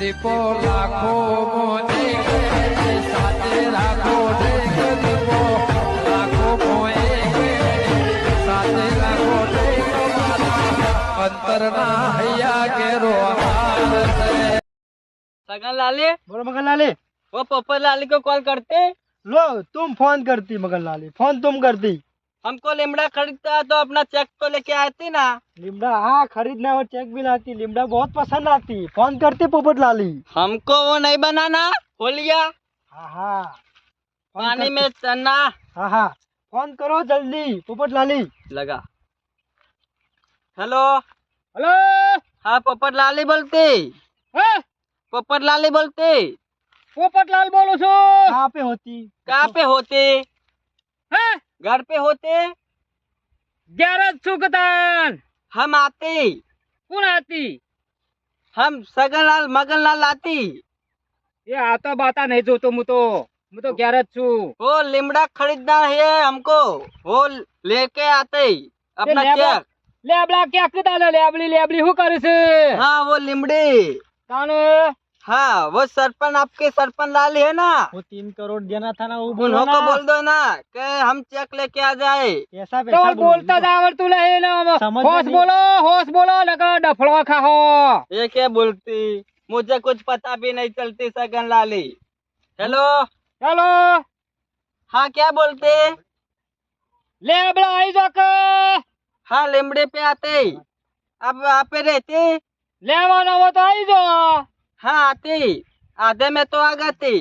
દીપો લાખો મોને ઘેરે, સાથે રાખો ઢેક દીપો લાખો મોએ ઘેરે, સાથે રાખો ઢેક મારા અંતરના હૈયા કેરો હાર છે सगन लाले बोलो मगन लाली वो पोपट लाली को कॉल करते लो तुम फोन करती मगन लाली फोन तुम करती हमको लिमड़ा खरीदता है तो अपना चेक तो लेके आती ना। लिमड़ा हाँ खरीदना और चेक भी लाती। लिमड़ा बहुत पसंद आती। फ़ोन करती पोपट लाली। हमको वो नहीं बनाना होलिया हाँ हाँ। पानी में चना हाँ हाँ। फ़ोन करो जल्दी पोपट लाली। लगा। हेलो। हेलो। हाँ पोपट लाली बोलते। पोपट लाली बोलते। पोपट लाल बोलो छो कहाँ पे होती? कहाँ पे होते? घर पे होते ग्यारह चुकतान हम आते कौन आती हम सगन लाल मगन लाल आती ये आता बाता नहीं जो तो मु तो मु तो ग्यारह छू वो लिमड़ा खरीदना है हमको वो लेके आते अपना लेबड़ा- चेक લેબડા ક્યાંક દાલે લેબડી લેબડી શું કરે છે हाँ वो लिमड़ी તાનો हाँ वो सरपंच आपके सरपंच लाल है ना। वो तीन करोड़ देना था ना वो बोलो ना। बोल दो ना के हम चेक लेके आ जाए। ऐसा तो बोलता जावर तू ले होश बोलो होश बोलो लगा डफड़ो खाओ। ये क्या बोलती? मुझे कुछ पता भी नहीं चलती सगन लाली। हेलो? हेलो? हाँ क्या बोलते? लेबड़ा आई जो हाँ लेमड़े पे आते। अब आप पे रहते? लेवाना वो तो आई जाओ हाँ आती। आधे में तो आ गती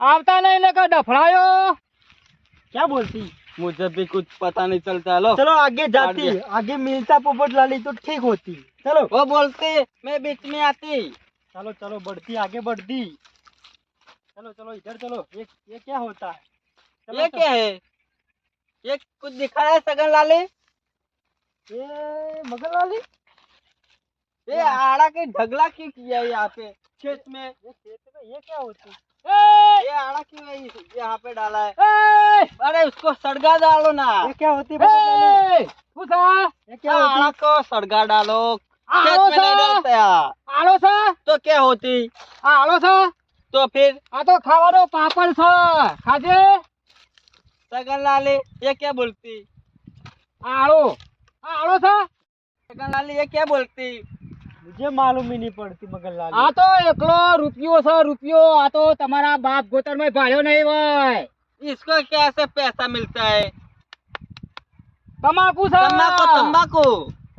आवता नहीं लेकर डफड़ायो। क्या बोलती? मुझे भी कुछ पता नहीं चलता लो चलो आगे जाती। आगे मिलता पोपट लाली तो ठीक होती। चलो। वो बोलती मैं बीच में आती। चलो चलो बढ़ती आगे बढ़ती। चलो चलो इधर चलो। ये ये क्या होता है? चलो, ये चलो। क्या है? ये कुछ दिखाया सगन लाली? ये मगन लाली? ये आड़ा के ढगला क्यों किया है यहाँ पे खेत में ये खेत में ये क्या होती ये आड़ा क्यों है इस- यहाँ पे डाला है अरे उसको सड़गा डालो ना ये क्या होती है पोपट लाली ये क्या आड़ा होती को सड़गा डालो खेत आड़ो में नहीं सा? डालते यार આળો છે तो क्या होती આ આળો છે तो फिर આ તો ખાવાનો પાપડ છે ખાજે सगन लाली ये क्या बोलती આળો આ આળો છે सगन लाली ये क्या बोलती મુજે માલુમ ही नहीं पड़ती मगर लाली આ તો એકલો રૂપિયો છે રૂપિયો આ તો તમારા બાપ ગોતર માં ભાડ્યો નહીં હોય इसको कैसे पैसा मिलता है તમાકુ છે तम्बाकू तम्बाकू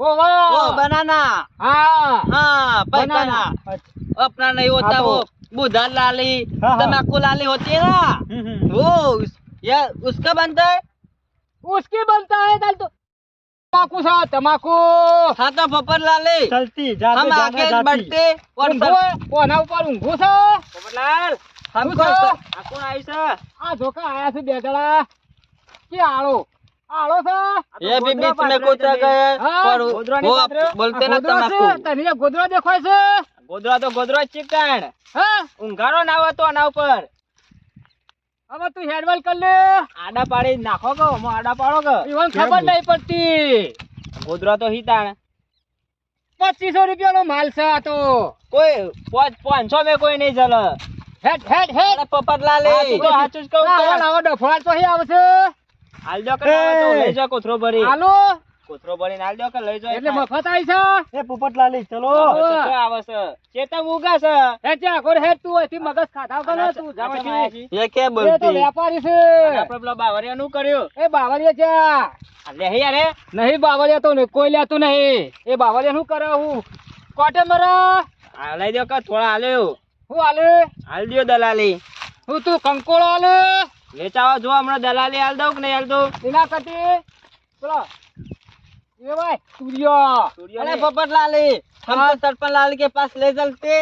ઓહો. ओ बनाना હા हाँ बनाना। पहचाना अपना नहीं होता हाँ, तो- वो बुधा लाली हाँ, हाँ। तम्बाकू लाली होती है ना हम्म, हम्म। वो उस, या उसका बनता है उसकी बनता है दाल तो તમાકू सा તમાકુ. હા તો પપરલાલ ચલતી જાતે હમ આગે બઢતે ઓર કોના ઉપર ઊંઘો છો? પપરલાલ હમ કો આ કોણ આવી છે? આ જોકા આયા છે બેગડા કે આળો? આળો છે? એ બીબી તમે કોતરા ગયે પર વો બોલતે ના તમાકુ. તને ગોદરો દેખાય છે? ગોદરો તો ગોદરો ચિકન હા? ઊંઘારો ના આવતો આના ઉપર. હવે તું હેડવાલ કર લે. આડા પાડી નાખો કે હું આડા પાડો કે? ઈવન ખબર નહીં પડતી. ગોદરા તો હિતાણ. પચીસો રૂપિયાનો માલ છે આ તો. કોઈ પાંચસો મેં કોઈ નહીં જલ. હેડ હેડ હેડ. પપટલા લે તો હાચું જ કહું ડફવાડ તો આવશે. હાલ જો કરે લઈ જા કોથરો ભરી. હાલો. કોથરો ભરીને આલ દો કે લઈ જાવ એટલે મફત આવી એ પોપટ લાલી ચલો. આવે છે ચેતમ ઉગા એ ત્યાં કોર હેડ તું હતી મગજ ખાધા વગર તું જાવ એ કે બોલતી એ તો વેપારી છે. આપણે પેલા બાવરિયા નું કર્યું. એ બાવરિયા છે લે હે અરે નહીં બાવરિયા તો કોઈ લેતું નહીં. એ બાવરિયા નું કરે હું? કોટે મરા? લઈ દો કે થોડા હાલ્યો હું હાલે હાલ દિયો દલાલી. હું તું કંકોળો હાલે વેચાવા જો હમણાં દલાલી હાલ દઉં કે નહીં હાલ દઉં? એના કટી ચલો કરતી પેલો એ ભાઈ તુરિયા અરે પોપટલાલી हमको सरपंच लाल के पास ले चलते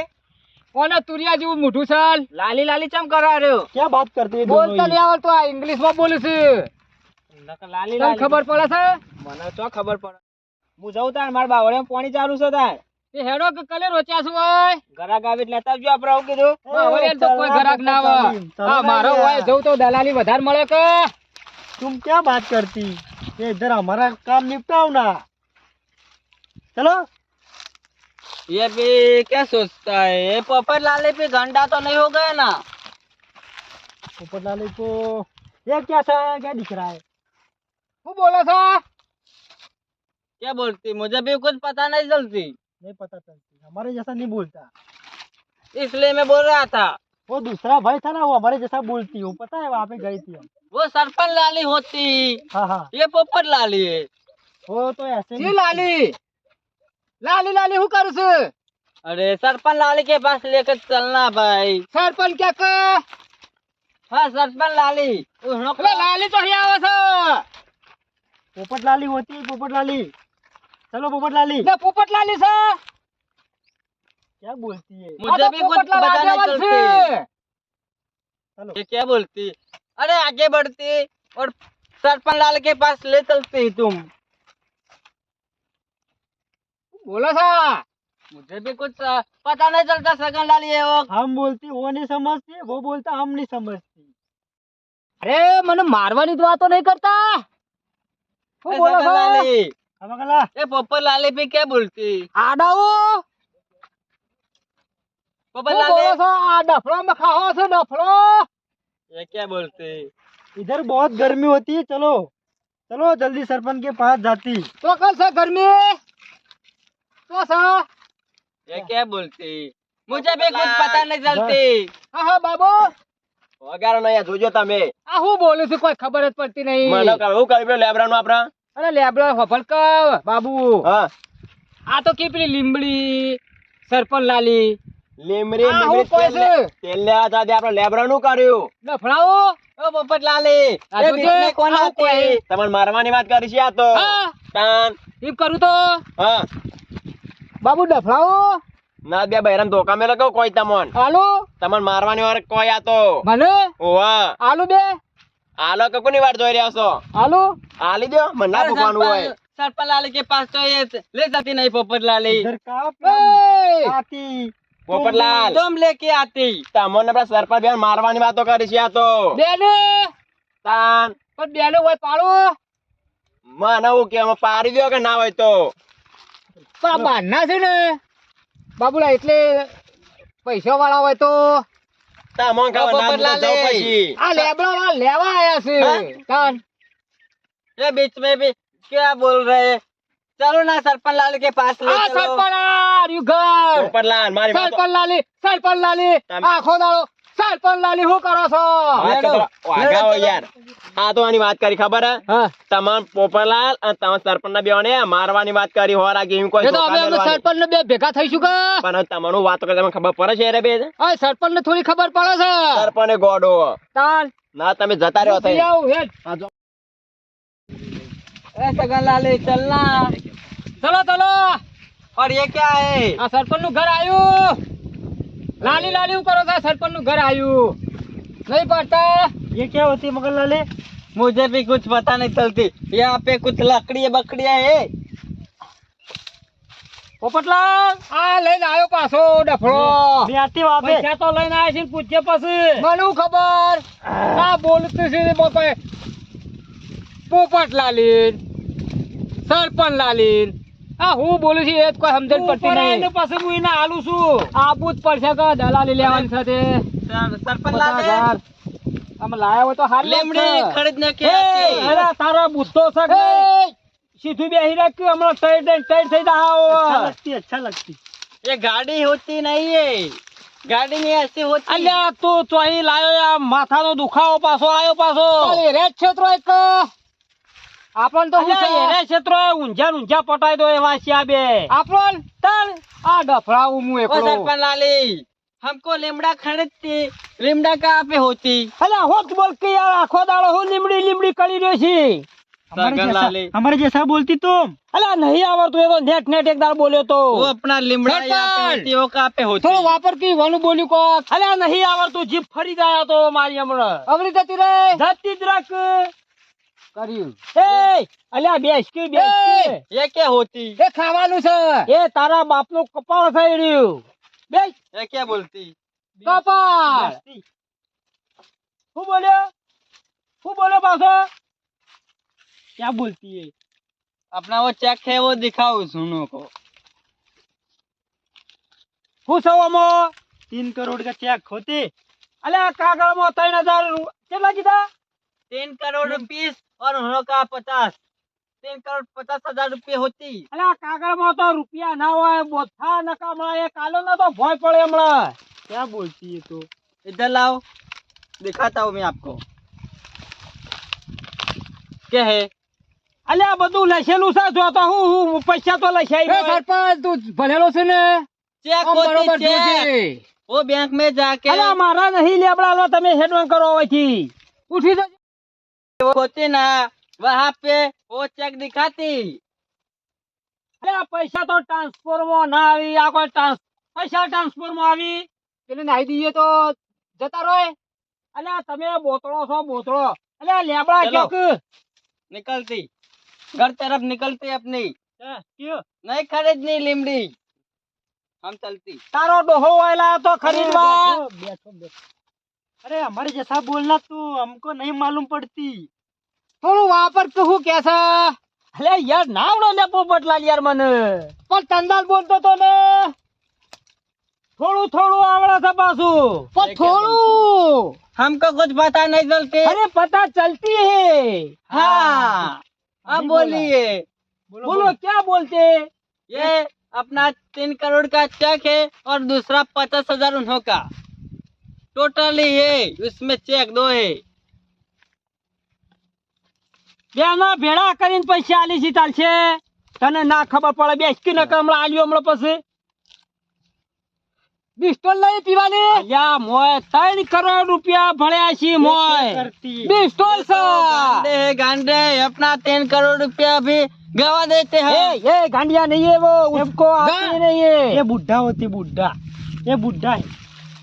કોને તુરિયા જેવું મોઢું ચાલ लाली लाली चम करा रहे हो क्या बात करते हैं दोनों બોલતા ही? નહીં આવડતું આ ઇંગ્લિશ માં બોલે છે નકર લાલી તને લાલી ખબર પડે છે મને તો ખબર પડે હું જઉં તાર મારા બાવળે પાણી ચાલુ છે તાર એ હેડો કે કલે રોચ્યા છું હોય ઘરાક આવી એટલે લેતા આવજો આપણે આવું કીધું બાવળિયા તો કોઈ ઘરાક ના આવે હા મારો હોય જવું તો દલાલી વધારે મળે કે तुम क्या बात करती ये इधर हमारा काम निपटाओ ना। चलो। ये भी क्या सोचता है? ये पोपर लाले पे घंटा तो नहीं हो गया ना। पोपर लाले को ये क्या था क्या दिख रहा है? वो बोला था। क्या बोलती? मुझे भी कुछ पता नहीं चलती। नहीं पता चलती। हमारे जैसा नहीं बोलता। इसलिए मैं बोल रहा था। वो दूसरा भाई था ना वो हमारे जैसा बोलती हूँ पता है वहाँ पे गई थी वो सरपन लाली होती हाँ हाँ ये पोपट लाली है वो तो ऐसे जी लाली लाली लाली हूँ कर अरे सरपन लाली के पास लेकर चलना भाई सरपन क्या कर हाँ सरपन लाली लाली तो आवे था पोपट लाली होती है पोपट लाली चलो पोपट लाली पोपट लाली सर क्या बोलती है આ मुझे તો भी कुछ પોપટલાલ पता नहीं આગેવાન चलती છે चलो ये क्या बोलती अरे आगे बढ़ती और सरपन लाल के पास ले चलती तुम બોલો છો मुझे भी कुछ अ, पता नहीं चलता सगन लाली है वो हम बोलती वो नहीं समझती वो बोलता हम नहीं समझती અરે મને મારવાની જ વાતો નહીં કરતા શું ए, બોલો सगन છો लाली अब अगला ये पोपट लाली पे क्या बोलती આડાઓ पोपट શું બોલો लाली છો આ ડફલો માં ખાવો છો ડફલો ये क्या बोलती इधर बहुत गर्मी होती है चलो चलो जल्दी सरपंच के पास जाती તો કરશે ગરમી તો છે ये क्या बोलती मुझे भी कुछ पता नहीं चलती હા હા બાબુ વગાડો ને અહીંયા જોજો તમે આ હું બોલું છું કોઈ ખબર જ પડતી મને નહીં કહો, હું કર્યું લેબરાનું આપડા અરે લેબડો હફલ બાબુ હા આ તો કે પેલી લીમડી સરપંચ લાલી લીમરી લીમરી કોઈ તેલ્યા દાદે આપણો લેબરાનું કર્યું. નફડાઓ ઓ પોપટલાલે આ તો કોણ કોઈ. તમને મારવાની વાત કરી છે આ તો. તાન. ટીપ કરું તો. હા. બાબુ ડફડાઓ ના બે બહેરામ ધોકા મેં લગાવ કોઈ તમોન. હાલો. તમને મારવાની વાર કોઈ આ તો. મને? ઓવા હાલો બે. હાલો કે કોની વાત જોઈ રહ્યા છો? હાલો. હાલી દો મને ના ભૂખવાનું હોય. સરપલાલે કે પાસ તો એ લે જતી નહીં પોપટલાલે ધરકા પાતી પોપટલાલ. એકદમ લેકે આતી. તમને આપણા સરપંચ બેન મારવાની વાતો કરી છે આ તો. બેને. તાન. પણ બેને હોય પાડો. મને હું કે પાડી દો કે ના હોય તો. પણ બારના છે ને. બાબુલા એટલે પૈસા વાળા હોય તો. તમને ખાવા ના દો પછી. આ લેબડા લેવા આયા છે. તાન. એ બીચ મે ભી ક્યાં બોલ રહે? ચલો ના સરપંચ લાલ કે પાસ લે આ સરપંચ યુ ગર સરપંચ લાલ મારી સરપંચ લાલી સરપંચ લાલી આખો દાડો. સરપંચ લાલી શું કરો છો? આગા યાર. આ તો આની વાત કરી ખબર હે? તમામ પોપરલાલ અને તમામ સરપંચ ના બેઓને મારવાની વાત કરી હોર આ ગેમ કોઈ તો અમે અમે સરપંચ ને બે ભેગા થઈશું કે? પણ તમારું વાત કરે તમને ખબર પડે છે રે બે આ સરપંચ ને થોડી ખબર પડે છે. સરપંચ ગોડો. તાન. ના તમે જતા રહ્યો થઈ આવ હેડ. એ સગન લાલી ચલના ચલો ચલો और ये क्या है આ સરપંચ નું ઘર આવ્યું લાલી લાલી શું કરો છો સરપંચ નું ઘર આવ્યું નહીં પડતા ये क्या होती है मगर लाले मुझे भी कुछ पता नहीं चलती यहाँ पे कुछ लकड़ी बकड़िया है પોપટલાલ આ લઈને આવ્યો પાછો ડફળો मैं आती वहाँ पे પૈસા તો લઈને આવ્યા છે ને પૂછજે પછી મને શું ખબર આ બોલતું છે બાપા પોપટ લાલીન સરપંચ લાલીન આ હું બોલું છું એ જ કોઈ સમજણ પડતી નહીં. એટલે પછી હું એને આલું છું. આપવું જ પડશે કે દલાલી લેવાની સાથે. સરપંચ લાગે. આમ તો હાલ લેમડે ખરીદ નાખે અરે તારો બુદ્ધો છે સીધું બેહી રાખ્યું હમણાં ટાઈટ થઈ ટાઈટ થઈ જાવ લગતી અચ્છા લગતી. એ ગાડી હોતી નહીં એ. ગાડી ની એસી હોતી. અલ્યા તું અહીં લાયો આ માથાનો દુખાવો પાછો આયો પાછો. રેડ ક્ષેત્રો એક. આપણ તો હું એને ક્ષેત્રો ઊંઝા ઊંઝા પટાઈ દો એવા છે બે. આપણ? તણ? આ ડફરાવું હું એકલો. સરપંચ લાલી હમકો લીમડા ખરીદતી લીમડા કા આપે હોતી? અલા હોત બોલ કે યાર આખો દાડો હું લીમડી લીમડી કરી રહ્યો છે. અમારે જૈસા બોલતી તું. અલા નહીં આવડતું એવો નેટ નેટ એક દાર બોલ્યો તો. આપણા લીમડા તેઓ કાપે હોતી થોડું વાપર કી બોલ્યું કો અલા નહીં આવડતું જીભ ફરી ગયા તો મારી હમણાં. અમરી જતી રે જતી જ કર્યું એ અલ્યા બેસ કે બેસ કે. ये क्या होती એ ખાવાનું છે એ તારા બાપનું કપાળ થઈ રહ્યું બેસ ये क्या बोलती કપાળ શું બોલ્યો શું બોલ્યો પાછો क्या बोलती है अपना वो चेक है वो दिखाओ सुनो को શું છે આમાં तीन करोड़ का चेक होते અલ્યા કાગળમાં ત્રણ હજાર રૂ- કેટલા કીધા तीन करोड़ रुपीस और उन्हों का पचास तीन करोड़ पचास हजार रुपये होती અલ્યા કાગળમાં તો રૂપિયા ના હોય બોથા નકામા એ કાલો ના તો ભોય પડે હમણાં क्या बोलती है तो इधर लाओ दिखाता हूँ मैं आपको क्या है અલ્યા આ બધું લખેલું છે જો તો હું હું પૈસા તો લખાઈ સરપંચ તું ભણેલો છે ને चेक होती चेक वो बैंक में जाके અલ્યા મારા નહીં લેબડા લો તમે હેડવાન કરો હોયથી ઉઠી જજો वो होती ना वहाँ पे वो चेक दिखाती અલ્યા પૈસા તો ટ્રાન્સફર માં ના આવી આ કોઈ ટ્રાન્સ પૈસા ટ્રાન્સફર માં આવી એટલે નાહી દઈએ તો જતા રહે અલ્યા તમે બોતળો છો બોતળો અલ્યા લેબડા ચલો. ક્યાંક निकलती घर तरफ निकलती अपनी क्या क्यों नहीं खरीदनी लिमड़ी हम चलती તારો ડોહો વાયલા તો ખરીદવા बैठो, बैठो, बैठो। अरे हमारे जैसा बोलना तू हमको नहीं मालूम पड़ती થોડું વાપર કે હું કે છે અલે યાર નાવડો લે પોપટલાલ યાર મને પણ ચંદાલ બોલતો તો ને થોડું થોડું આવડે છે પાછું પણ થોડું हमको कुछ पता नहीं चलती અરે પતા ચલતી હે हाँ अब नहीं बोलिए બોલો क्या बोलते ये अपना तीन करोड़ का चेक है और दूसरा पचास हजार उन्हों का टोटली है उसमें चेक दो है બેના ભેળા કરીને પૈસા આલી છે ચાલશે તને ના ખબર પડે બેસ કે નકર હમણાં આલ્યો હમણાં પછી બિસ્ટોલ લઈ પીવાની યા મોય ત્રણ કરોડ રૂપિયા ભળ્યા છે क्या મોય करती है બિસ્ટોલ છે गांडे है गांडे अपना तीन करोड़ रुपया भी गवा देते ए, हैं ये गांडिया नहीं है वो उसको आती नहीं है ये बुढ़ा होती बुढ़ा ये बुढ़ा है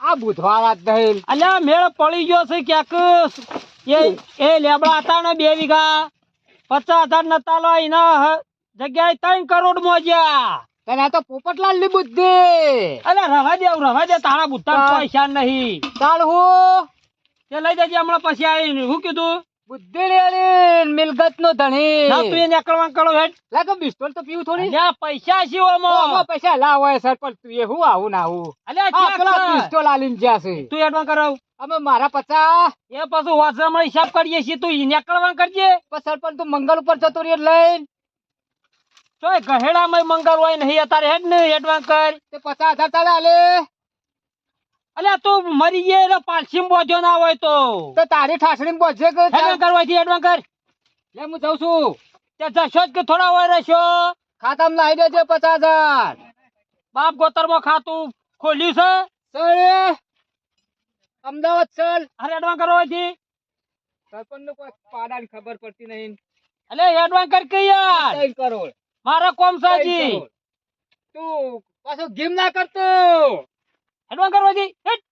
આ બુધવાર દહેલ અલ્યા મેળ પડી ગયો છે ક્યાંક. એ એ લેબડા હતા ને બે વીઘા. પચાસ હજાર નતા લો એના જગ્યા જગ્યાએ ત્રણ કરોડ મોજ્યા. તને તો પોપટલાલની બુદ્ધિ. અલે રવા દે રવા દે તારા બુદ્ધા પૈસા નહીં. ચાલ હું? તે લઈ જજે હમણાં પછી આવી શું કીધું? બુદ્ધિ લેલી મિલકત નો ધણી. ના તું એને અકળવા કરો હેડ. લાગે બિસ્ટોલ તો પીવું થોડી. અલ્યા પૈસા છે ઓમો. પૈસા લાવ હોય સર પણ તું એ હું આવું ના આવું? અલ્યા પેલા બિસ્ટોલ આલીને જ્યાં છે. તું એડવાન્સ કરાવ. અમે મારા પચા એ પાછું વાસરામાં હિસાબ કરીએ છીએ તું એને અકળવા કરજે. પણ સરપંચ તું મંગલ ઉપર જતો રહ્યો લઈને. તોય ગહેડામાં મંગલ હોય નહીં અત્યારે હેડ ને એડવાન્સ કર. તે પચાસ હજાર તારે આલે. અલ્યા તું મરી ગયે એટલે પાલસીમ બોજો ના હોય તો. તો તારી ઠાસડી બોજે કે કરવા કરવાથી એડવાન્સ કર. લે હું જઉં છું. તે જશો જ કે થોડા હોય રહેશો? ખાતામાં લાવી દેજો પચાસ હજાર. બાપ ગોતરમાં ખાતું ખોલ્યું છે? સરે અમદાવાદ સર અરે એડવાન્સ કરવાથી સરપંચનું કોઈ પાડા ખબર પડતી નહીં. અલે એડવાન્સ કર કે યાર. કરોડ. મારા કોમ સાજી તું પાછો ગેમ ના કરતો. એડવાન્સ કરવાથી હેટ